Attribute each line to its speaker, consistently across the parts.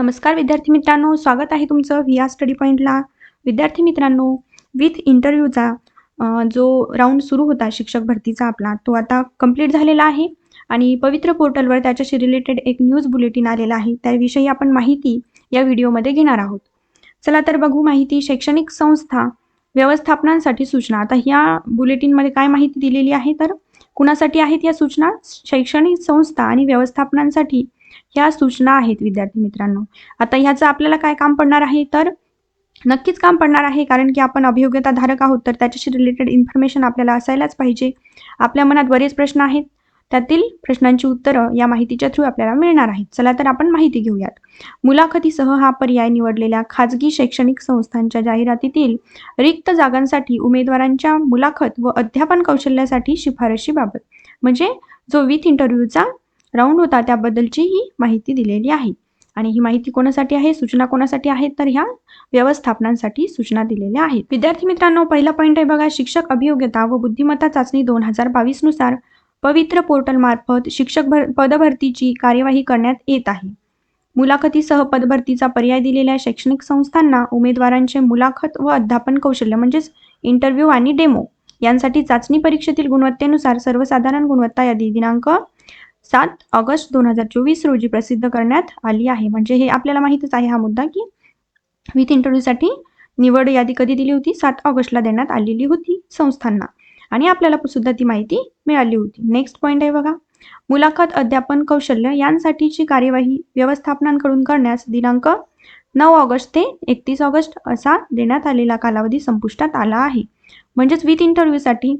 Speaker 1: नमस्कार विद्यार्थी मित्रांनो स्वागत आहे तुमचं व्ही आर स्टडी पॉईंटला विद्यार्थी मित्रांनो विथ इंटरव्ह्यूचा जो राऊंड सुरू होता शिक्षक भरतीचा आपला तो आता कंप्लीट झालेला आहे. आणि पवित्र पोर्टलवर त्याच्याशी रिलेटेड एक न्यूज बुलेटिन आलेला आहे. त्याविषयी आपण माहिती या व्हिडिओमध्ये घेणार आहोत. चला तर बघू माहिती. शैक्षणिक संस्था व्यवस्थापनांसाठी सूचना. आता ह्या बुलेटिनमध्ये काय माहिती दिलेली आहे? तर कुणासाठी आहेत या सूचना? शैक्षणिक संस्था आणि व्यवस्थापनांसाठी ह्या सूचना आहेत विद्यार्थी मित्रांनो. आता ह्याचं आपल्याला काय काम पडणार आहे? तर नक्कीच काम पडणार आहे कारण की आपण अभियोग्यता धारक आहोत तर त्याच्याशी रिलेटेड इन्फॉर्मेशन आपल्याला असायलाच पाहिजे. आपल्या मनात बरेच प्रश्न आहेत. त्यातील प्रश्नांची उत्तरं या माहितीच्या थ्रू आपल्याला मिळणार आहेत. चला तर आपण माहिती घेऊयात. मुलाखतीसह हा पर्याय निवडलेल्या खाजगी शैक्षणिक संस्थांच्या जाहिरातीतील रिक्त जागांसाठी उमेदवारांच्या मुलाखत व अध्यापन कौशल्यासाठी शिफारशीबाबत म्हणजे जो विथ इंटरव्ह्यूचा राऊंड होता त्याबद्दलची ही माहिती दिलेली आहे. आणि ही माहिती कोणासाठी आहे सूचना कोणासाठी आहे तर ह्या व्यवस्थापनांसाठी सूचना दिलेल्या आहेत. विद्यार्थी मित्रांनो पहिला पॉईंट आहे बघा शिक्षक अभियोग्यता व बुद्धिमत्ता चाचणी दोन हजार बावीसनुसार पवित्र पोर्टल मार्फत शिक्षक भर पदभरतीची कार्यवाही करण्यात येत आहे. मुलाखतीसह पदभरतीचा पर्याय दिलेल्या शैक्षणिक संस्थांना उमेदवारांचे मुलाखत व अध्यापन कौशल्य म्हणजेच इंटरव्ह्यू आणि डेमो यांसाठी चाचणी परीक्षेतील गुणवत्तेनुसार सर्वसाधारण गुणवत्ता यादी दिनांक सात ऑगस्ट दोन हजार चोवीस रोजी प्रसिद्ध करण्यात आली आहे. म्हणजे हे आपल्याला माहितच आहे हा मुद्दा की विथ इंटरव्ह्यूसाठी निवड यादी कधी दिली होती? सात ऑगस्टला देण्यात आलेली होती संस्थांना. आणि आपल्याला सुद्धा ती माहिती मिळाली होती. नेक्स्ट पॉईंट आहे बघा. मुलाखत अध्यापन कौशल्य यांसाठीची कार्यवाही व्यवस्थापनांकडून करण्यास दिनांक नऊ ऑगस्ट ते एकतीस ऑगस्ट असा देण्यात आलेला कालावधी संपुष्टात आला आहे. म्हणजेच विथ इंटरव्ह्यूसाठी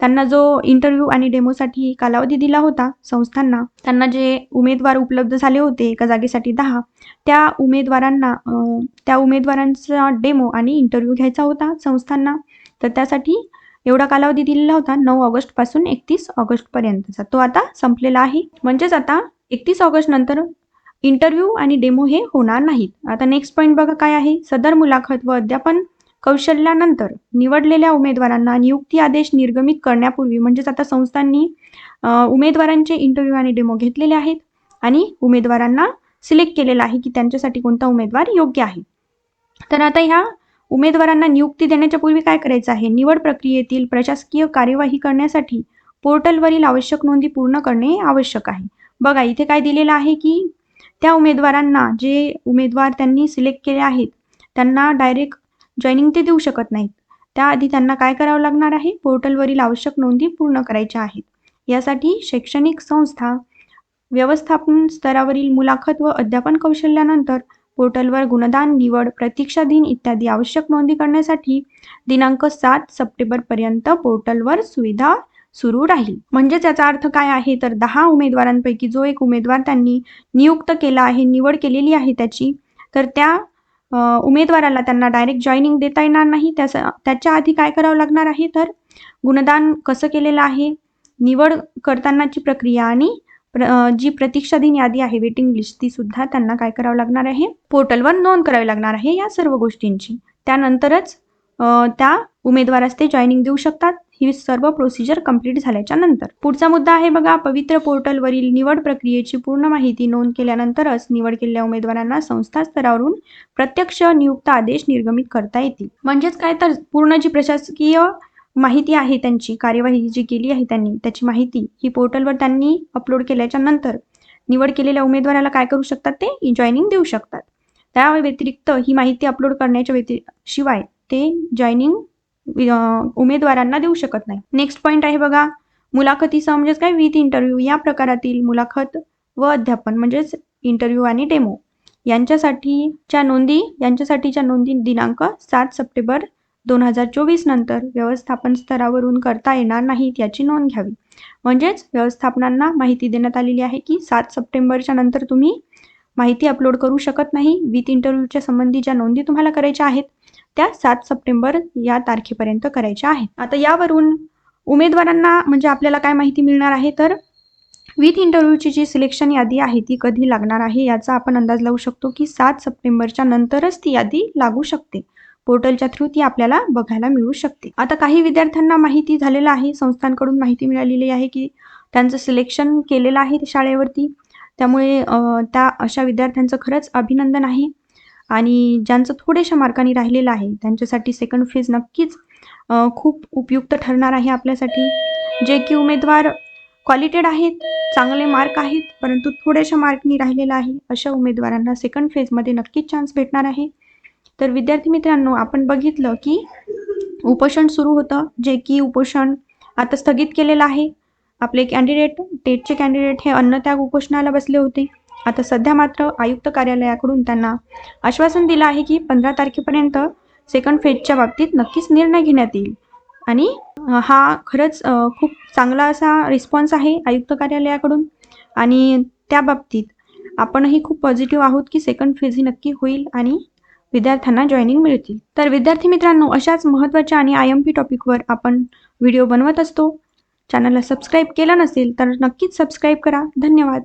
Speaker 1: त्यांना जो इंटरव्ह्यू आणि डेमोसाठी कालावधी दिला होता संस्थांना त्यांना जे उमेदवार उपलब्ध झाले होते एका जागेसाठी दहा त्या उमेदवारांना त्या उमेदवारांचा डेमो आणि इंटरव्ह्यू घ्यायचा होता संस्थांना. तर त्यासाठी एवढा कालावधी दिलेला होता नऊ ऑगस्टपासून एकतीस ऑगस्ट पर्यंतचा. तो आता संपलेला आहे. म्हणजेच आता एकतीस ऑगस्ट नंतर इंटरव्ह्यू आणि डेमो हे होणार नाहीत. आता नेक्स्ट पॉईंट बघा काय आहे. सदर मुलाखत व अध्यापन कौशल्यानंतर निवडलेल्या उमेदवारांना नियुक्ती आदेश निर्गमित करण्यापूर्वी म्हणजेच आता संस्थांनी उमेदवारांचे इंटरव्ह्यू आणि डेमो घेतलेले आहेत आणि उमेदवारांना सिलेक्ट केलेलं आहे की त्यांच्यासाठी कोणता उमेदवार योग्य आहे. तर आता ह्या उमेदवारांना नियुक्ती देण्याच्या पूर्वी काय करायचं आहे? निवड प्रक्रियेतील प्रशासकीय कार्यवाही करण्यासाठी पोर्टलवरील आवश्यक नोंदी पूर्ण करणे आवश्यक आहे. बघा इथे काय दिलेलं आहे की त्या उमेदवारांना जे उमेदवार त्यांनी सिलेक्ट केले आहेत त्यांना डायरेक्ट जॉईनिंग ते देऊ शकत नाहीत. त्याआधी त्यांना काय करावं लागणार आहे? पोर्टलवरील आवश्यक नोंदी पूर्ण करायच्या आहेत. यासाठी शैक्षणिक संस्था व्यवस्थापन स्तरावरील मुलाखत व अध्यापन कौशल्यानंतर पोर्टलवर गुणदान निवड प्रतीक्षा दिन इत्यादी आवश्यक नोंदी करण्यासाठी दिनांक सात सप्टेंबरपर्यंत पोर्टलवर सुविधा सुरू राहील. म्हणजेच याचा अर्थ काय आहे? तर दहा उमेदवारांपैकी जो एक उमेदवार त्यांनी नियुक्त केला आहे निवड केलेली आहे त्याची तर त्या उमेदवाराला त्यांना डायरेक्ट जॉईनिंग देता येणार नाही. त्यास त्याच्या आधी काय करावं लागणार आहे? तर गुणदान कसं केलेलं आहे? निवड करतानाची प्रक्रिया आणि प्र- जी प्रतीक्षाधीन यादी आहे वेटिंग लिस्ट ती सुद्धा त्यांना काय करावं लागणार आहे? पोर्टलवर नोंद करावी लागणार आहे या सर्व गोष्टींची. त्यानंतरच त्या उमेदवारास ते जॉईनिंग देऊ शकतात. ही सर्व प्रोसिजर कंप्लीट झाल्याच्यानंतर. पुढचा मुद्दा आहे बघा पवित्र पोर्टलवरील निवड प्रक्रियेची पूर्ण माहिती नोंद केल्यानंतरच निवड केलेल्या उमेदवारांना संस्था स्तरावरून प्रत्यक्ष नियुक्त आदेश निर्गमित करता येतील. म्हणजेच काय तर पूर्ण जी प्रशासकीय माहिती आहे त्यांची कार्यवाही जी केली आहे त्यांनी त्याची माहिती ही पोर्टलवर त्यांनी अपलोड केल्याच्यानंतर निवड केलेल्या उमेदवाराला काय करू शकतात ते? जॉईनिंग देऊ शकतात. त्या व्यतिरिक्त ही माहिती अपलोड करण्याच्या व्यति शिवाय ते जॉईनिंग उमेदवारांना देऊ शकत नाही. नेक्स्ट पॉईंट आहे बघा मुलाखतीसह म्हणजेच काय? विथ इंटरव्ह्यू या प्रकारातील मुलाखत व अध्यापन म्हणजेच इंटरव्ह्यू आणि डेमो यांच्यासाठीच्या नोंदी यांच्यासाठीच्या नोंदी दिनांक सात सप्टेंबर दोन हजार चोवीस नंतर व्यवस्थापन स्तरावरून करता येणार नाहीत याची नोंद घ्यावी. म्हणजेच व्यवस्थापनांना माहिती देण्यात आलेली आहे की सात सप्टेंबरच्या नंतर तुम्ही माहिती अपलोड करू शकत नाही. विथ इंटरव्ह्यूच्या संबंधी ज्या नोंदी तुम्हाला करायच्या आहेत त्या सात सप्टेंबर या तारखेपर्यंत करायच्या आहेत. आता यावरून उमेदवारांना म्हणजे आपल्याला काय माहिती मिळणार आहे? तर विथ इंटरव्ह्यूची जी सिलेक्शन यादी आहे ती कधी लागणार आहे याचा आपण अंदाज लावू शकतो की सात सप्टेंबरच्या नंतरच ती यादी लागू शकते. पोर्टलच्या थ्रू ती आपल्याला बघायला मिळू शकते. आता काही विद्यार्थ्यांना माहिती झालेलं आहे संस्थांकडून माहिती मिळालेली आहे की त्यांचं सिलेक्शन केलेलं आहे शाळेवरती. त्यामुळे त्या अशा विद्यार्थ्यांचं खरंच अभिनंदन आहे. आणि ज्यांचं थोड्याशा मार्कांनी राहिलेलं आहे त्यांच्यासाठी सेकंड फेज नक्कीच खूप उपयुक्त ठरणार आहे आपल्यासाठी. जे की उमेदवार क्वालिटेड आहेत चांगले मार्क आहेत परंतु थोड्याशा मार्कनी राहिलेलं आहे अशा उमेदवारांना सेकंड फेजमध्ये नक्कीच चान्स भेटणार आहे. तर विद्यार्थी मित्रांनो आपण बघितलं की उपोषण सुरू होतं जे की उपोषण आता स्थगित केलेलं आहे. आपले कॅन्डिडेट टेटचे कॅन्डिडेट हे अन्नत्याग उपोषणाला बसले होते. आता सध्या मात्र आयुक्त कार्यालयाकडून त्यांना आश्वासन दिलं आहे की पंधरा तारखेपर्यंत सेकंड फेजच्या बाबतीत नक्कीच निर्णय घेण्यात येईल. आणि हा खरंच खूप चांगला असा रिस्पॉन्स आहे आयुक्त कार्यालयाकडून. आणि त्या बाबतीत आपणही खूप पॉझिटिव्ह आहोत की सेकंड फेज ही नक्की होईल आणि विद्यार्थ्यांना जॉईनिंग मिळतील. तर विद्यार्थी मित्रांनो अशाच महत्त्वाच्या आणि आय एम पी टॉपिकवर आपण व्हिडिओ बनवत असतो. चॅनलला सबस्क्राईब केलं नसेल तर नक्कीच सबस्क्राईब करा. धन्यवाद.